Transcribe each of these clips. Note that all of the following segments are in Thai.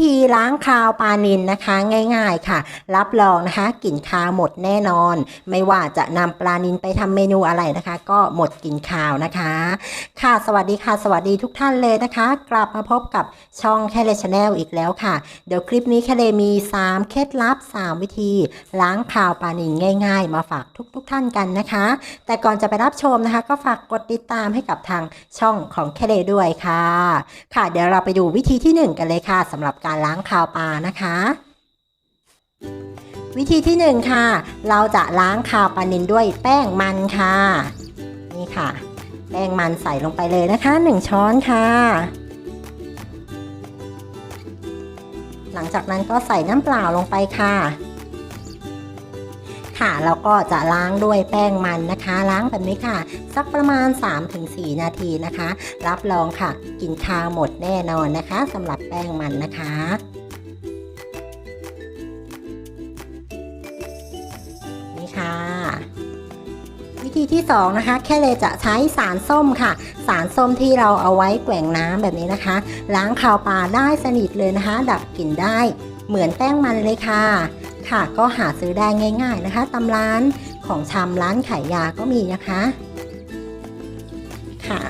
ธีล้างคาวปลานินนะคะ ง่ายๆค่ะ รับรองนะคะกลิ่นคาวหมดแน่นอน ไม่ว่าจะนำปลานินไปทำเมนูอะไรนะคะ ก็หมดกลิ่นคาวนะคะ ค่ะสวัสดีค่ะ สวัสดีทุกท่านเลยนะคะ กลับมาพบกับช่องแคเลชแนลอีกแล้วค่ะ เดี๋ยวคลิปนี้แคเลมี 3 เคล็ดลับ 3 วิธี ล้างคาวปลานินง่าย ๆ มาฝากทุกๆทท่านกันนะคะ แต่ก่อนจะไปรับชมนะคะ ก็ฝากกดติดตามให้กับทางช่องของแคเลด้วยค่ะ ค่ะ เดี๋ยวเราไปดูวิธีที่ 1 กันเลยค่ะสำหรับการล้างคาวปลานะคะ วิธีที่ 1 ค่ะ เราจะล้างคาวปลานินด้วยแป้งมันค่ะ นี่ค่ะ แป้งมันใส่ลงไปเลยนะคะ 1 ช้อนค่ะ หลังจากนั้นก็ใส่น้ำเปล่าลงไปค่ะ ค่ะแล้วก็จะล้างด้วยแป้งมันนะคะ ล้างแบบนี้ค่ะ สักประมาณ 3-4 นาทีนะคะ รับรองค่ะกลินคาวหมดแน่นอนนะคะสำหรับแป้งมันนะคะนี่ค่ะวิธีที่2นะคะแค่เลยจะใช้สารส้มค่ะ สารส้มที่เราเอาไว้แกว่งน้ำแบบนี้นะคะ ล้างคาวปลาได้สนิทเลยนะคะ ดับกลิ่นได้เหมือนแป้งมันเลยค่ะ ค่ะ ก็หาซื้อได้ง่าย ๆนะคะตำร้านของชำร้านขายยาก็มีนะคะ ค่ะ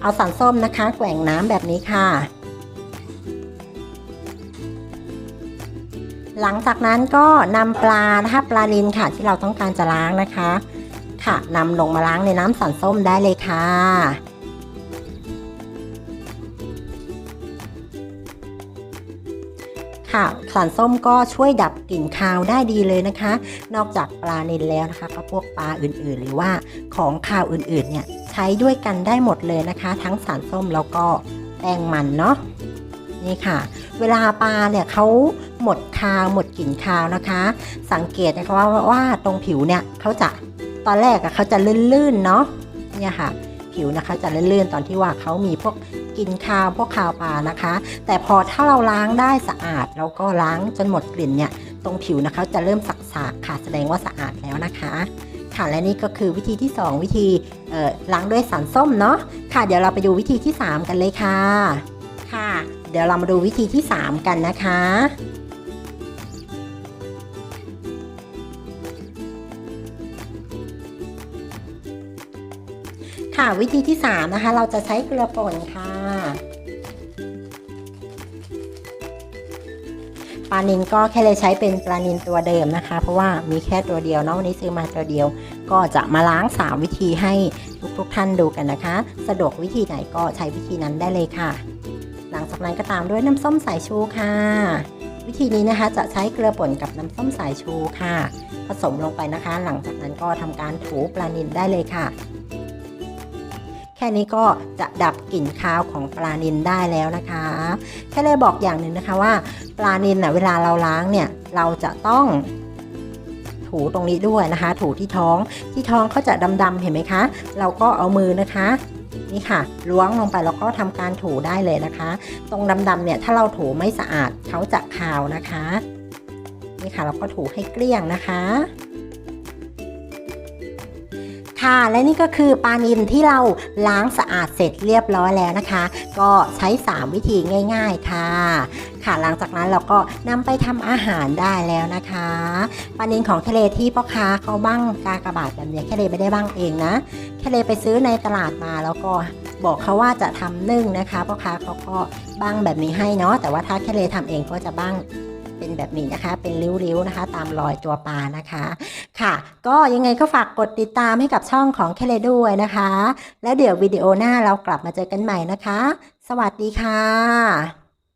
เอาสารส้มนะคะ แกว่งน้ำแบบนี้ค่ะ หลังจากนั้นก็นำปลานะคะปลาลินค่ะที่เราต้องการจะล้างนะคะ ค่ะนำลงมาล้างในน้ำสันส้มได้เลยค่ะ ค่ะ สารส้มก็ช่วยดับกลิ่นคาวได้ดีเลยนะคะ นอกจากปลาเนิลแล้วนะคะก็พวกปลาอื่นๆ หรือว่าของคาวอื่นๆเนี่ยใช้ด้วยกันได้หมดเลยนะคะ ทั้งสารส้มแล้วก็แป้งมันเนาะนี่ค่ะ เวลาปลาเนี่ยเขาหมดคาวหมดกลิ่นคาวนะคะ สังเกตนะคะว่าว่าตรงผิวเนี่ยเขาจะตอนแรกอะเขาจะลื่นๆเนาะเนี่ยค่ะ ผิวนะคะจะลื่นๆตอนที่ว่าเขามีพวก กินคาวพวกคาวปลานะคะ แต่พอถ้าเราล้างได้สะอาดแล้วก็ล้างจนหมดกลิ่นเนี่ยตรงผิวนะคะจะเริ่มสักๆค่ะแสดงว่าสะอาดแล้วนะคะค่ะและนี่ก็คือวิธีที่ 2 วิธีล้างด้วยสารส้มเนาะค่ะเดี๋ยวเราไปดูวิธีที่ 3 กันเลยค่ะค่ะ เดี๋ยวเรามาดูวิธีที่ 3 กันนะคะ ค่ะวิธีที่ 3 นะคะ เราจะใช้เกลือป่นค่ะปลานินก็แค่เลยใช้เป็นปลานินตัวเดิมนะคะ เพราะว่ามีแค่ตัวเดียวเนาะวันนี้ซื้อมาตัวเดียว ก็จะมาล้าง 3 วิธีให้ทุกๆท่านดูกันนะคะ สะดวกวิธีไหนก็ใช้วิธีนั้นได้เลยค่ะ หลังจากนั้นก็ตามด้วยน้ำส้มสายชูค่ะ วิธีนี้นะคะจะใช้เกลือป่นกับน้ำส้มสายชูค่ะ ผสมลงไปนะคะ หลังจากนั้นก็ทำการถูปลานินได้เลยค่ะ ค่นี้ก็จะดับกลิ่นคาวของปลานินได้แล้วนะคะ แค่เลยบอกอย่างหนึ่งนะคะว่า ปลานินน่ะเวลาเราล้างเนี่ยเราจะต้องถูตรงนี้ด้วยนะคะ ถูที่ท้องที่ท้องเขาจะดำๆเห็นไหมคะ เราก็เอามือนะคะนี่ค่ะล้วงลงไปแล้วก็ทำการถูได้เลยนะคะ ตรงดำๆเนี่ยถ้าเราถูไม่สะอาดเขาจะคาวนะคะ นี่ค่ะเราก็ถูให้เกลี้ยงนะคะ ค่ะ และนี่ก็คือปลานินที่เราล้างสะอาดเสร็จเรียบร้อยแล้วนะคะ ก็ใช้ 3 วิธีง่าย ๆค่ะ ค่ะหลังจากนั้นเราก็นำไปทำอาหารได้แล้วนะคะปลานินของทะเลที่พ่อค้าเขาบ้างกากระบาดแบบนี้แค่เลยไม่ได้บ้างเองนะแค่เลยไปซื้อในตลาดมาแล้วก็บอกเขาว่าจะทำนึ่งนะคะพ่อค้าเขาก็บ้างแบบนี้ให้เนาะแต่ว่าถ้าแค่เลยทำเองก็จะบ้าง เป็นแบบนี้นะคะ เป็นริ้วๆนะคะ ตามรอยตัวปลานะคะค่ะ ก็ยังไงก็ฝากกดติดตามให้กับช่องของแคเลด้วยนะคะ แล้วเดี๋ยววิดีโอหน้าเรากลับมาเจอกันใหม่นะคะ สวัสดีค่ะ